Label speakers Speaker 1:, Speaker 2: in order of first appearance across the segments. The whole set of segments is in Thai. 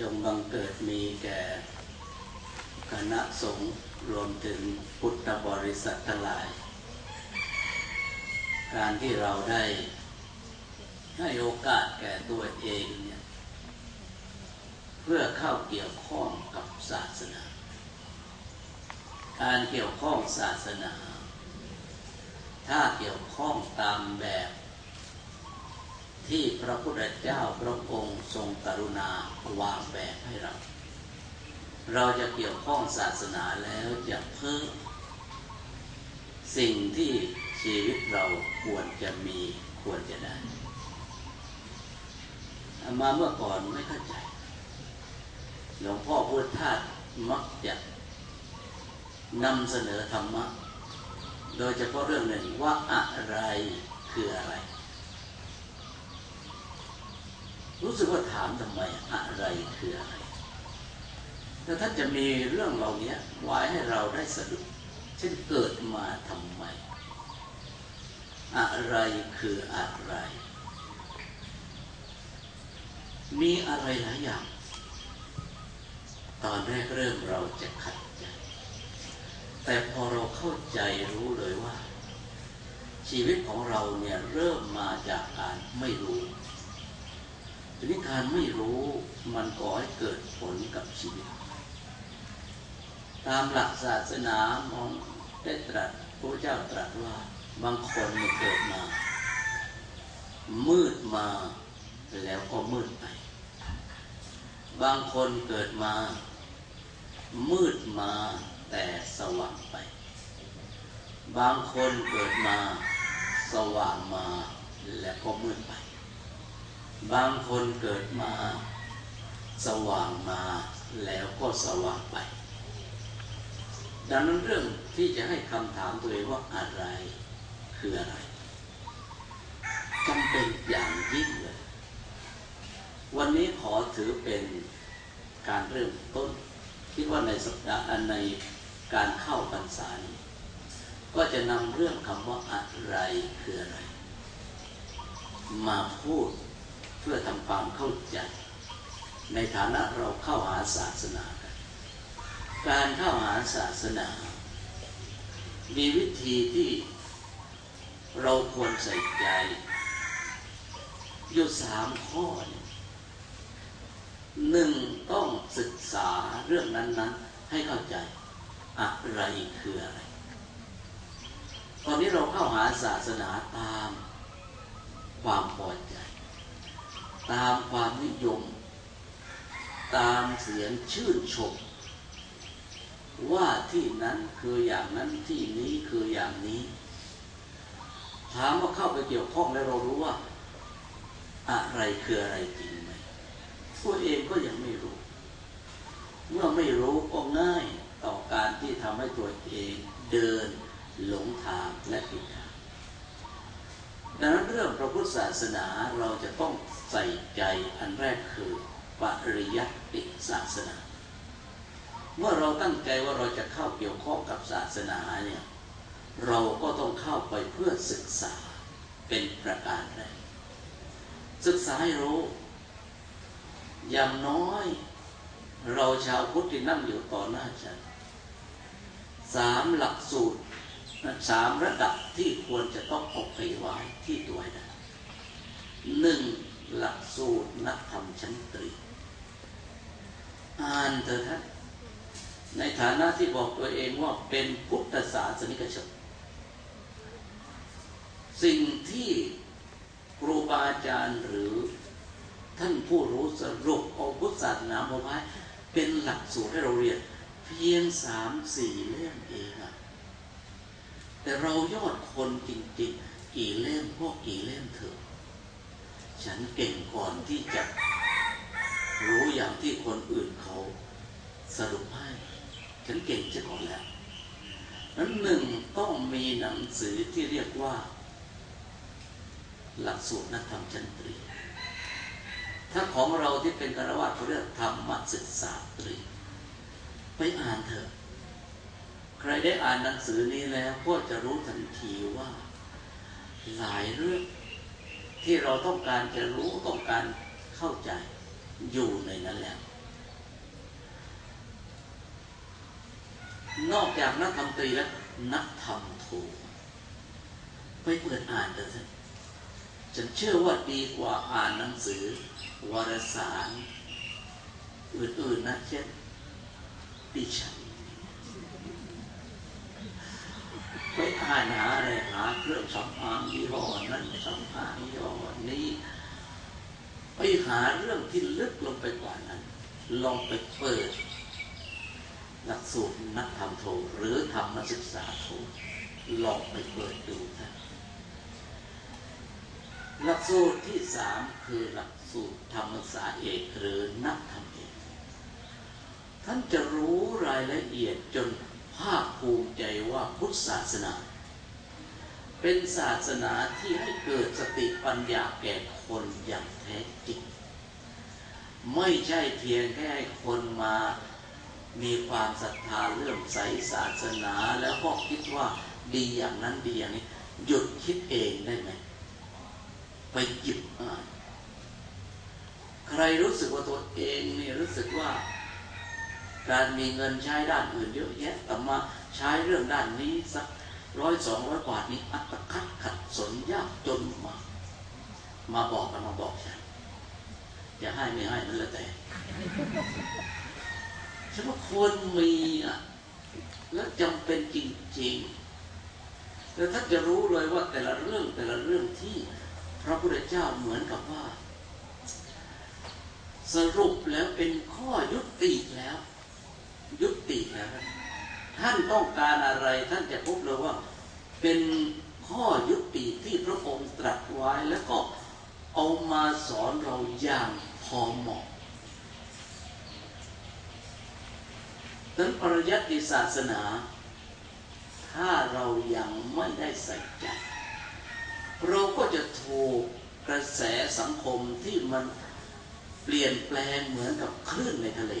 Speaker 1: จงบังเกิดมีแก่ คณะสงฆ์รวมถึงพุทธบริษัททั้งหลาย การที่เราได้ให้โอกาสแก่ตัวเองเนี่ยเพื่อเข้าเกี่ยวข้องกับศาสนา การเกี่ยวข้องศาสนา ถ้าเกี่ยวข้องตามแบบ ที่พระพุทธเจ้าพระองค์ทรงกรุณาวางแบบให้เรา เราจะเกี่ยวข้องศาสนาแล้วจะเพิ่มสิ่งที่ชีวิตเราควรจะมีควรจะได้ มาเมื่อก่อนไม่เข้าใจ หลวงพ่อพุทธทาสมักจะนำเสนอธรรมะ โดยเฉพาะเรื่องหนึ่งว่าอะไรคืออะไร รู้สึกว่าถามทำไมอะไรคืออะไรแต่ท่านจะมีเรื่องเหล่านี้ไว้ให้เราได้สะดุดเช่นเกิดมาทำไม อะไรคืออะไร มีอะไรหลายอย่าง ตอนแรกเริ่มเราจะขัดใจ แต่พอเราเข้าใจรู้เลยว่า ชีวิตของเราเนี่ยเริ่มมาจากการไม่รู้ ทีนี้การไม่รู้มันก่อให้เกิดผลกับชีวิต ตามหลักศาสนามองได้ตรัสพระเจ้าตรัสว่าบางคนเนี่ยเกิดมา มืดมาแล้วก็มืดไป บางคนเกิดมา มืดมาแต่สว่างไป บางคนเกิดมา สว่างมาแล้วก็มืดไป บางคนเกิดมา สว่างมาแล้วก็สว่างไป ดังนั้นเรื่องที่จะให้คำถามตัวเองว่าอะไรคืออะไรจำเป็นอย่างยิ่งเลย วันนี้ขอถือเป็นการเริ่มต้น คิดว่าในสัปดาห์ในการเข้าพรรษานี้ก็จะนำเรื่องคำว่าอะไรคืออะไร มาพูด พื่อทำความเข้าใจ ในฐานะเราเข้าหาศาสนา การเข้าหาศาสนา มีวิธีที่เราควรใส่ใจอยู่สามข้อนหนึ่งต้องศึกษาเรื่องนั้น ๆ ให้เข้าใจอะไรคืออะไร ตอนนี้เราเข้าหาศาสนาตามความพอใจ ตามความนิยม ตามเสียงชื่นชม ว่าที่นั้นคืออย่างนั้นที่นี้คืออย่างนี้ ถามว่าเข้าไปเกี่ยวข้องแล้วเรารู้ว่า อะไรคืออะไรจริงไหมตัวเองก็ยังไม่รู้ เมื่อไม่รู้ก็ง่ายต่อการที่ทำให้ตัวเองเดินหลงทางและผิดทางดังนั้นเรื่องพระพุทธศาสนาเราจะต้อง ใส่ใจอันแรกคือปริยัติศาสนา เมื่อเราตั้งใจว่าเราจะเข้าเกี่ยวข้องกับศาสนาเนี่ยเราก็ต้องเข้าไปเพื่อศึกษาเป็นประการแรกศึกษาให้รู้อย่างน้อย เราชาวพุทธที่นั่งอยู่ต่อหน้าฉันสามหลักสูตรสามระดับที่ควรจะต้องออกไปไว้ที่ตัวนั้นหนึ่ง หลักสูตรนักธรรมชั้นตรี อ่านเถอะท่านในฐานะที่บอกตัวเองว่าเป็นพุทธศาสนิกชนสิ่งที่ครูบาอาจารย์หรือท่านผู้รู้สรุปเอาพุทธศาสนามาไว้เป็นหลักสูตรให้เราเรียน เพียงสามสี่เล่มเองอะแต่เรายอดคนจริงๆ กี่เล่มก็กี่เล่มเถอะ ฉันเก่งก่อนที่จะรู้อย่างที่คนอื่นเขาสรุปให้ฉันเก่งจะก่อนแล้วนั้นหนึ่งต้องมีหนังสือที่เรียกว่า หลักสูตรนักธรรมชั้นตรี ถ้าของเราที่เป็นคารวะเขาเรียกธรรมศึกษาตรี ไปอ่านเถอะ ใครได้อ่านหนังสือนี้แล้วก็จะรู้ทันทีว่า หลายเรื่อง ที่เราต้องการจะรู้ต้องการเข้าใจอยู่ในนั้นแล้ว นอกจากนักธรรมตรีแล้วนักธรรมโทไปเปิดอ่านเถอะฉันเชื่อว่าดีกว่าอ่านหนังสือ วารสาร อื่นๆนะเช่นดิฉัน่านหาอะไรหาเครื่องสำอางยี่ห้อนั้นสำอางยี่ห้อนี้ไปหาเรื่องที่ลึกลงไปกว่านั้น ลองไปเปิดหลักสูตรนักธรรมโทหรือธรรมศึกษาโทลองไปเปิดดูนะหลักสูตรที่สามคือหลักสูตรธรรมศาสตร์เอกหรือนักธรรมเอกท่านจะรู้รายละเอียดจนภาคภูมิใจว่าพุทธศาสนา เป็นศาสนาที่ให้เกิดสติปัญญาแก่คนอย่างแท้จริง ไม่ใช่เพียงแค่คนมามีความศรัทธาเรื่องใสศาสนาแล้วก็คิดว่าดีอย่างนั้นดีอย่างนี้ หยุดคิดเองได้ไหมไปหยิบอ่านใครรู้สึกว่าตัวเองนี่รู้สึกว่า การมีเงินใช้ด้านอื่นเยอะแยะแต่มาใช้เรื่องด้านนี้สัก ร้อยสองร้อยกว่านี้อัตคัดขัดสนยากจนมามาบอกกันมาบอกฉันจะให้ไม่ให้นั่นแหละแต่ฉันว่าควรมีอะแล้วจำเป็นจริงๆแล้วท่านจะรู้เลยว่าแต่ละเรื่องแต่ละเรื่องที่พระพุทธเจ้าเหมือนกับว่า สรุปแล้วเป็นข้อยุติแล้ว ยุติแล้ว ท่านต้องการอะไรท่านจะพบเลยว่า เป็นข้อยุติที่พระองค์ตรัสไว้แล้วก็เอามาสอนเราอย่างพอเหมาะนั้นปริยัติศาสนา ถ้าเรายังไม่ได้ใส่ใจเราก็จะถูกกระแสสังคมที่มันเปลี่ยนแปลงเหมือนกับคลื่นในทะเล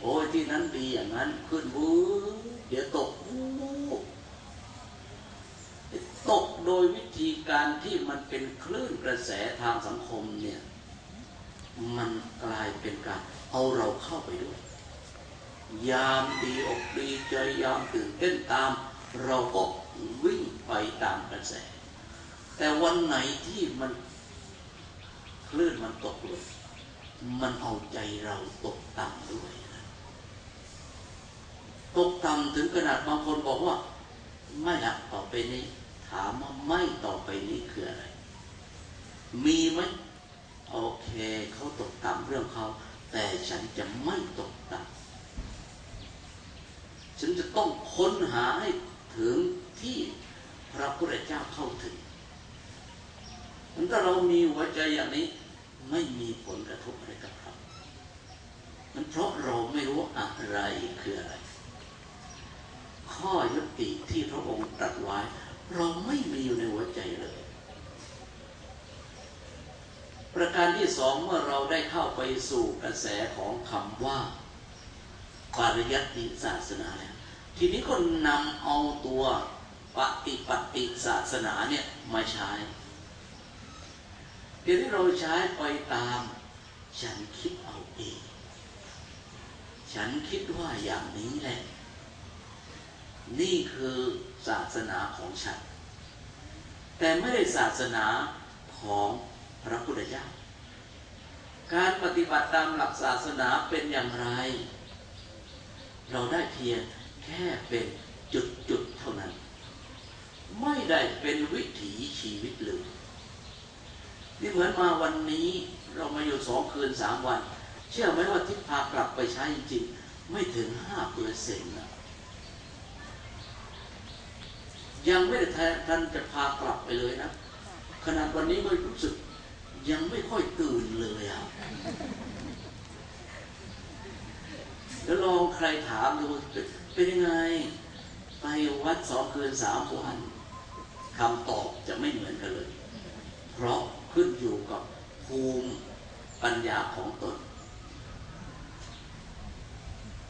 Speaker 1: โอ้ยที่นั้นดีอย่างนั้นขึ้นบูเดี๋ยวตกบูตกโดยวิธีการที่มันเป็นคลื่นกระแสทางสังคมเนี่ย มันกลายเป็นการเอาเราเข้าไปด้วย ยามดีอกดีใจยามตื่นเต้นตาม เราก็วิ่งไปตามกระแส แต่วันไหนที่มันคลื่นมันตกลงมันเอาใจเราตกต่ำด้วย ตกต่ำถึงขนาดบางคนบอกว่า ไม่ละต่อไปนี้ ถามว่าไม่ต่อไปนี้คืออะไร มีไหมโอเคเขาตกต่ำเรื่องเขา แต่ฉันจะไม่ตกต่ำฉันจะต้องค้นหาให้ถึงที่พระพุทธเจ้าเข้าถึงถ้าเรามีหัวใจอย่างนี้ ไม่มีผลกระทบอะไรกับเรา มันเพราะเราไม่รู้อะไรคืออะไร ข้อยุติที่พระองค์ตรัสไว้ เราไม่มีอยู่ในหัวใจเลย ประการที่สองเมื่อเราได้เข้าไปสู่กระแสของคำว่าปริยัติศาสนาแล้วทีนี้ก็นำเอาตัวปฏิปฏิศาสนาเนี่ยมาใช้ทีนี้เราใช้ไปตาม ฉันคิดเอาเอง ฉันคิดว่าอย่างนี้แหละ นี่คือศาสนาของฉัน แต่ไม่ได้ศาสนาของพระพุทธเจ้า การปฏิบัติตามหลักศาสนาเป็นอย่างไร เราได้เพียงแค่เป็นจุดๆเท่านั้น ไม่ได้เป็นวิถีชีวิตเลยนี่เหมือนมาวันนี้เรามาอยู่สองคืนสามวัน เชื่อไหมว่าที่พากลับไปใช้จริง ไม่ถึงห้าเปอร์เซ็นต์นะ ยังไม่ได้ท่านจะพากลับไปเลยนะขนาดวันนี้ก็รู้สึก ยังไม่ค่อยตื่นเลยอะแล้วลองใครถามดูเป็นยังไง ไปวัดสองคืนสามวันคำตอบจะไม่เหมือนกันเลย เพราะขึ้นอยู่กับภูมิปัญญาของตน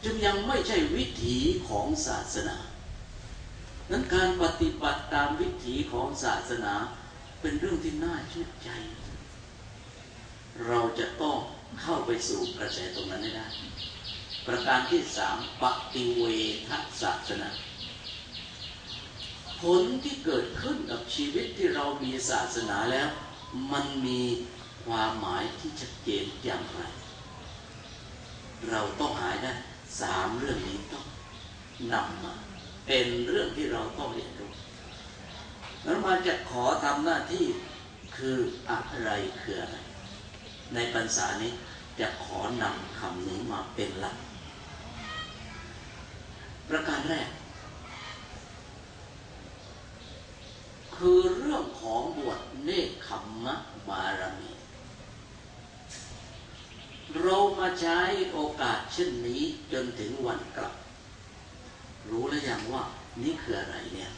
Speaker 1: จึงยังไม่ใช่วิถีของศาสนา นั้นการปฏิบัติตามวิถีของศาสนาเป็นเรื่องที่น่าชื่นใจ เราจะต้องเข้าไปสู่กระแสตรงนั้นได้ ประการที่สามปฏิเวทศาสนาผลที่เกิดขึ้นกับชีวิตที่เรามีศาสนาแล้ว มันมีความหมายที่ชัดเจนอย่างไร เราต้องหายได้สามเรื่องนี้ต้องนำมา เป็นเรื่องที่เราต้องเรียนรู้แล้วมาจะขอทำหน้าที่คืออะไรคืออะไร ในปัญษานี้จะขอนำคำนี้มาเป็นหลัก ประการแรก คือเรื่องของบวชเนคขมมะบารมี เรามาใช้โอกาสเช่นนี้จนถึงวันกลับ รู้แล้วยังว่า นี่คืออะไรเนี่ย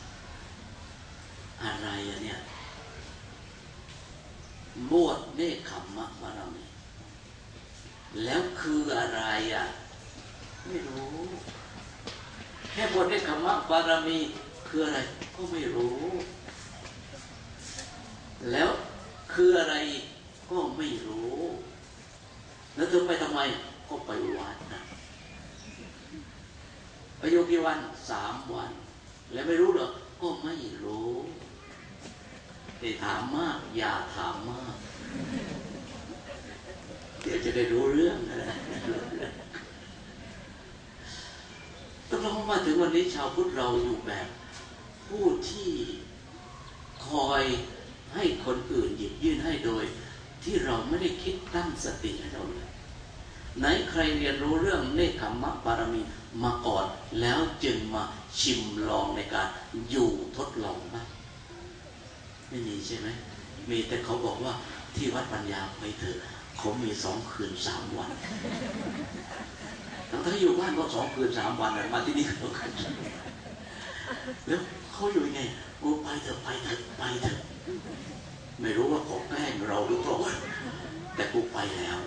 Speaker 1: อะไรอะเนี่ยบวชเนคขมมะบารมีแล้วคืออะไรอะ ไม่รู้ แค่บวชเนคขมมะบารมีคืออะไรก็ไม่รู้ แล้วคืออะไรก็ไม่รู้ แล้วเธอไปทำไมก็ไปวัดนะ ไปอยู่กี่วันสามวัน แล้วไม่รู้เหรอก็ไม่รู้แต่ถามมาก อย่าถามมาก เดี๋ยวจะได้รู้เรื่องนะต้องมาถึงวันนี้ชาวพุทธเราอยู่แบบ ผู้ที่คอยให้คนอื่นหยิบยื่นให้โดย ที่เราไม่ได้คิดตั้งสติให้เราเลยไหนใครเรียนรู้เรื่องเนคขมมะบารมี มาก่อน แล้วจึงมาชิมลองในการอยู่ทดลองบ้างไม่มีใช่ไหมมีแต่เขาบอกว่าที่วัดปัญญาไปเถอะเขามีสองคืนสามวันทั้งที่อยู่บ้านก็สองคืนสามวันมาที่นี่ก็คืนแล้วเขาอยู่ยังไงกูไปเถอะไปเถอะไปเถอะไม่รู้ว่าเขาแกล้งเราหรือเปล่าแต่กูไปแล้ว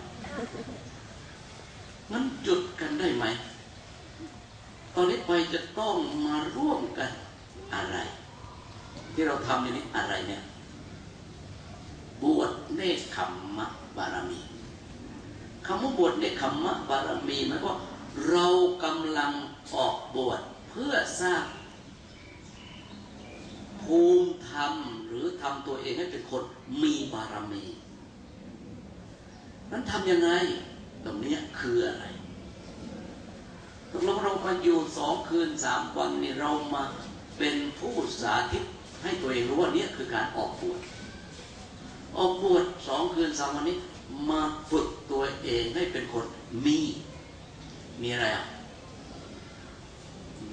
Speaker 1: งั้นจุดกันได้ไหม อนนี้ไปจะต้องมาร่วมกันอะไร ที่เราทำอย่างนี้อะไรเนี่ย บวชเนคขมมะบารมีคำว่าบวชเนคขมมะบารมีหมายว่าเรากำลังออกบวชเพื่อสร้างภูมิธรรมหรือทำตัวเองให้เป็นคนมีบารมี นั้นทำยังไง ตรงนี้คืออะไร ตกลงเรามาอยู่สองคืนสามวันนี่เรามาเป็นผู้สาธิตให้ตัวเองรู้ว่านี่คือการออกบวชออกบวชสองคืนสามวันนี้ มาฝึกตัวเองให้เป็นคนมี มีอะไรอะ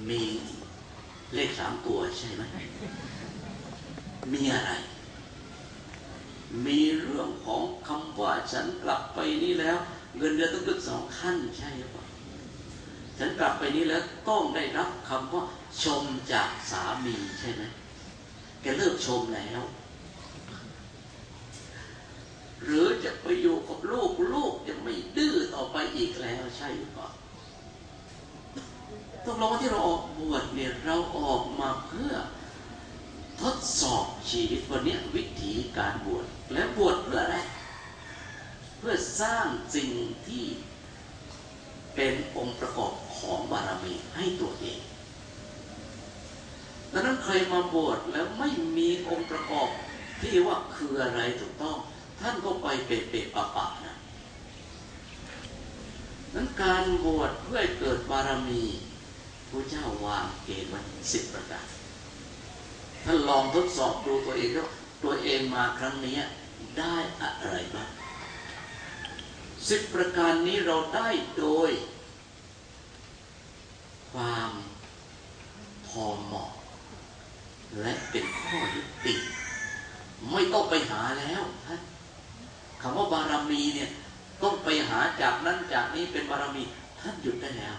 Speaker 1: มีเลขสามตัวใช่ไหมมีอะไร มีเรื่องของคำว่าฉันกลับไปนี่แล้ว เงินเดือนต้องขึ้นสองขั้นใช่หรือเปล่า ฉันกลับไปนี้แล้วต้องได้รับคำว่าชมจากสามีใช่ไหมแกเลิกชมแล้ว หรือจะไปอยู่กับลูกลูกจะไม่ดื้อต่อไปอีกแล้วใช่หรือเปล่าต้องรองที่เราออกบวชเนี่ยเราออกมาเพื่อทดสอบชีวิตวันนี้วิธีการบวชและบวชเพื่ออะไร เพื่อสร้างสิ่งที่เป็นองค์ประกอบ ของบารมีให้ตัวเองดังนั้นใครมาบวชแล้วไม่มีองค์ประกอบที่ว่าคืออะไรถูกต้อง ท่านก็ไปเปะเปะปะปะนะนั้นการบวชเพื่อเกิดบารมีพระเจ้าวางเกณฑ์ไว้สิบประการท่านลองทดสอบดูตัวเองแล้วตัวเองมาครั้งนี้ได้อะไรบ้างสิบประการนี้เราได้โดย ความพอเหมาะ และเป็นข้อยุติไม่ต้องไปหาแล้วท่านคำว่าบารมีเนี่ย ต้องไปหาจากนั้นจากนี้เป็นบารมี ท่านหยุดได้แล้ว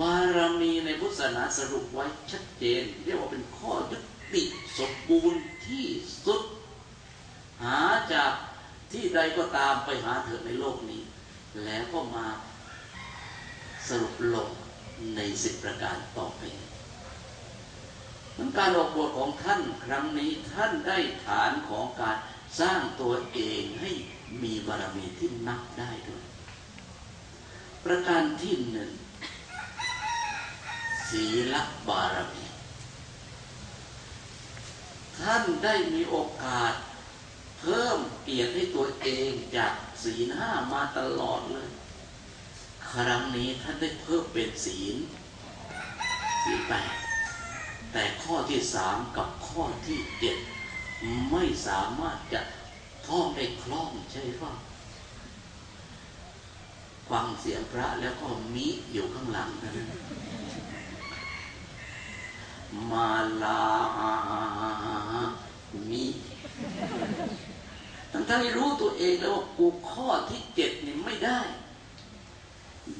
Speaker 1: บารมีในพุทธศาสนาสรุปไว้ชัดเจน เรียกว่าเป็นข้อยุติสมบูรณ์ที่สุด หาจากที่ใดก็ตามไปหาเถอะในโลกนี้ แล้วก็มา สรุปลงในสิบประการต่อไปนั้นการออกบวชของท่านครั้งนี้ท่านได้ฐานของการสร้างตัวเองให้มีบารมีที่นับได้ด้วย ประการที่หนึ่งศีลบารมี ท่านได้มีโอกาส เพิ่มเกียรติให้ตัวเองจากศีลห้ามาตลอดเลย ครั้งนี้ท่านได้เพิ่มเป็นศีลศีลแปดแต่ข้อที่สามกับข้อที่เจ็ดไม่สามารถจะท่องได้คล่องใช่ป่ะฟังเสียงพระแล้วก็มิอยู่ข้างหลังนะมาลามิทั้งทั้งที่รู้ตัวเองแล้วว่ากูข้อที่เจ็ดนี่ไม่ได้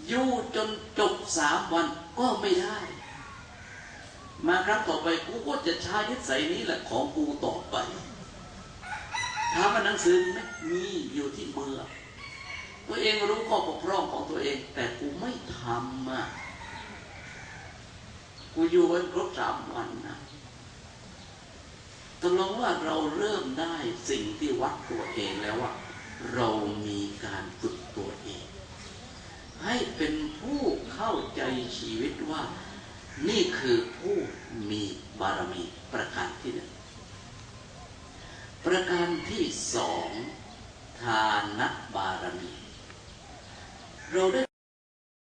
Speaker 1: อยู่จนจบสามวันก็ไม่ได้ มาครั้งต่อไปกูก็จะใช้นิสัยนี้แหละของกูต่อไปถามว่าหนังสือไหมมีอยู่ที่มือตัวเองรู้ข้อบกพร่องของตัวเอง แต่กูไม่ทำอะกูอยู่ไว้ครบสามวันนะตกลงว่าเราเริ่มได้สิ่งที่วัดตัวเองแล้วว่า เรามีการฝึก ให้เป็นผู้เข้าใจชีวิตว่า นี่คือผู้มีบารมีประการที่หนึ่งประการที่สองทานบารมี เราได้